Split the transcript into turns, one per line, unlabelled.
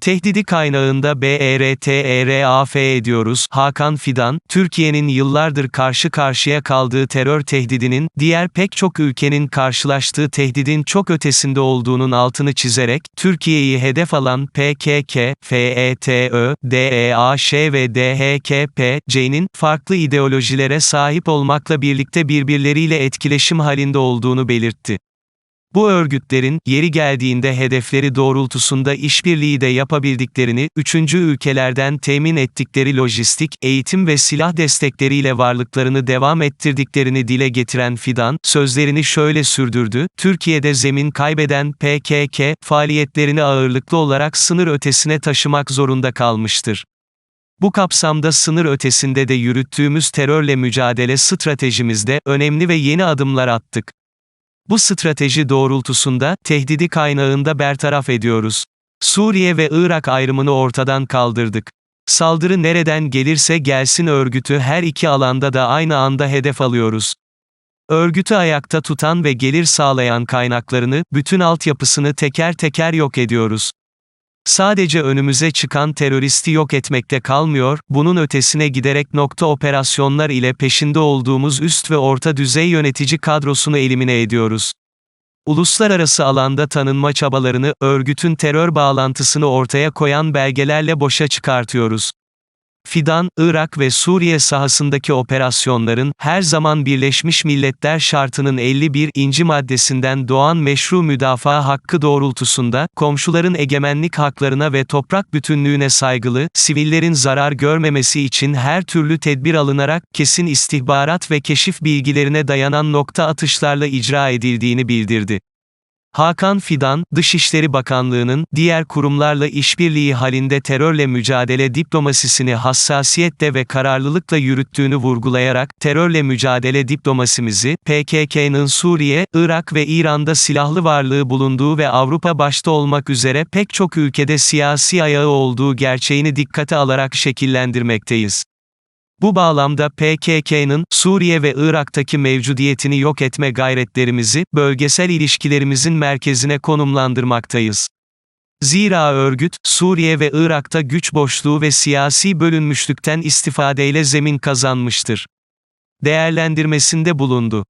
Tehdidi kaynağında E BERTERAF ediyoruz. Hakan Fidan, Türkiye'nin yıllardır karşı karşıya kaldığı terör tehdidinin, diğer pek çok ülkenin karşılaştığı tehdidin çok ötesinde olduğunun altını çizerek, Türkiye'yi hedef alan PKK, FETÖ, DEAŞ ve DHKPC'nin, farklı ideolojilere sahip olmakla birlikte birbirleriyle etkileşim halinde olduğunu belirtti. Bu örgütlerin, yeri geldiğinde hedefleri doğrultusunda işbirliği de yapabildiklerini, üçüncü ülkelerden temin ettikleri lojistik, eğitim ve silah destekleriyle varlıklarını devam ettirdiklerini dile getiren Fidan, sözlerini şöyle sürdürdü, Türkiye'de zemin kaybeden PKK, faaliyetlerini ağırlıklı olarak sınır ötesine taşımak zorunda kalmıştır. Bu kapsamda sınır ötesinde de yürüttüğümüz terörle mücadele stratejimizde, önemli ve yeni adımlar attık. Bu strateji doğrultusunda, tehdidi kaynağında bertaraf ediyoruz. Suriye ve Irak ayrımını ortadan kaldırdık. Saldırı nereden gelirse gelsin örgütü her iki alanda da aynı anda hedef alıyoruz. Örgütü ayakta tutan ve gelir sağlayan kaynaklarını, bütün altyapısını teker teker yok ediyoruz. Sadece önümüze çıkan teröristi yok etmekte kalmıyor, bunun ötesine giderek nokta operasyonlar ile peşinde olduğumuz üst ve orta düzey yönetici kadrosunu elimine ediyoruz. Uluslararası alanda tanınma çabalarını, örgütün terör bağlantısını ortaya koyan belgelerle boşa çıkartıyoruz. Fidan, Irak ve Suriye sahasındaki operasyonların, her zaman Birleşmiş Milletler Şartı'nın 51. inci maddesinden doğan meşru müdafaa hakkı doğrultusunda, komşuların egemenlik haklarına ve toprak bütünlüğüne saygılı, sivillerin zarar görmemesi için her türlü tedbir alınarak, kesin istihbarat ve keşif bilgilerine dayanan nokta atışlarla icra edildiğini bildirdi. Hakan Fidan, Dışişleri Bakanlığı'nın, diğer kurumlarla işbirliği halinde terörle mücadele diplomasisini hassasiyetle ve kararlılıkla yürüttüğünü vurgulayarak, terörle mücadele diplomasimizi, PKK'nın Suriye, Irak ve İran'da silahlı varlığı bulunduğu ve Avrupa başta olmak üzere pek çok ülkede siyasi ayağı olduğu gerçeğini dikkate alarak şekillendirmekteyiz. Bu bağlamda PKK'nın, Suriye ve Irak'taki mevcudiyetini yok etme gayretlerimizi, bölgesel ilişkilerimizin merkezine konumlandırmaktayız. Zira örgüt, Suriye ve Irak'ta güç boşluğu ve siyasi bölünmüşlükten istifadeyle zemin kazanmıştır. Değerlendirmesinde bulundu.